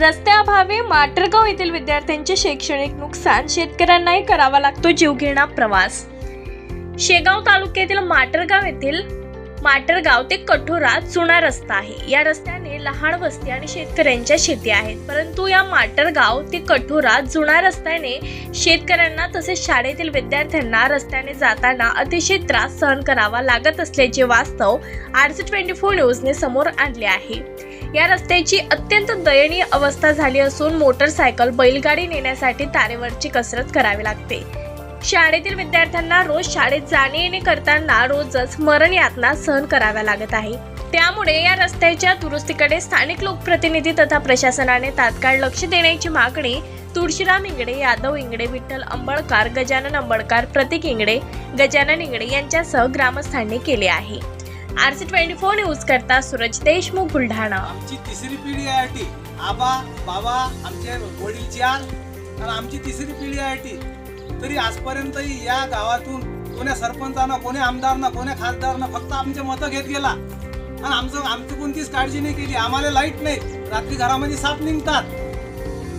रस्त्याअभावी माटरगाव येथील विद्यार्थ्यांचे शैक्षणिक नुकसान शेतकऱ्यांनाही करावा लागतो जीवघेणा प्रवास. शेगाव तालुक्यातील माटरगाव येथील माटरगाव ते कठोरा जुना रस्ता आहे. या रस्त्याने लहान वस्ती आणि शेतकऱ्यांच्या शेती आहेत. परंतु या माटरगाव ते कठोरा जुना रस्त्याने शेतकऱ्यांना तसेच शाळेतील विद्यार्थ्यांना रस्त्याने जाताना अतिशय त्रास सहन करावा लागत असल्याचे वास्तव आर सी ट्वेंटी फोर न्यूजने समोर आणले आहे. या रस्त्याची अत्यंत दयनीय अवस्था झाली असून मोटरसायकल बैलगाडी नेण्यासाठी तारेवरची कसरत करावी लागते. शाळेतील विद्यार्थ्यांना रोज शाळेत जाणे येणे करताना रोजच मरण यातना सहन कराव्या लागत आहे. त्यामुळे या रस्त्याच्या दुरुस्तीकडे स्थानिक लोकप्रतिनिधी तथा प्रशासनाने तात्काळ लक्ष देण्याची मागणी तुळशीराम इंगडे यादव इंगडे विठ्ठल अंबळकार गजानन अंबळकार प्रतीक इंगडे गजानन इंगडे यांच्यासह ग्रामस्थांनी केले आहे. R C twenty four news करता सूरज देशमुख बुलढाणा. आमची तिसरी पिढी आहे ती. आबा बाबा आमचे वडीलची आल आणि आमची तिसरी पिढी आहे ती. तरी आजपर्यंतही या गावातून कोण्या सरपंचानं कोण्या आमदारनं कोण्या खासदारनं फक्त आमचे मतं घेत गेला. आणि आमचं आमची कोणतीच काळजी नाही केली. आम्हाला लाइट नाही. रात्री घरामध्ये साप निघतात.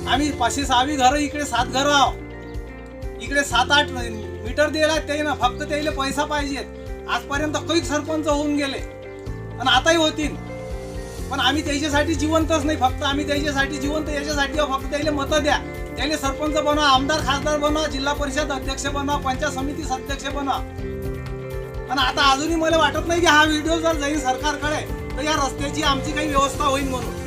आम्ही पाचशे सहावी घरं इकडे सात घरं आहो इकडे सात आठ मीटर दिला ते ना फक्त त्याला पैसा पाहिजेत. आजपर्यंत कैक सरपंच होऊन गेले. आणि आताही होतील. पण आम्ही त्याच्यासाठी जिवंतच नाही. फक्त आम्ही त्याच्यासाठी जिवंत याच्यासाठी फक्त त्याला मतं द्या. त्याला सरपंच बनवा आमदार खासदार बनवा जिल्हा परिषद अध्यक्ष बनवा पंचायत समिती अध्यक्ष बनवा. आणि आता अजूनही मला वाटत नाही की हा व्हिडिओ जर जाईल सरकारकडे तर या रस्त्याची आमची काही व्यवस्था होईल म्हणून.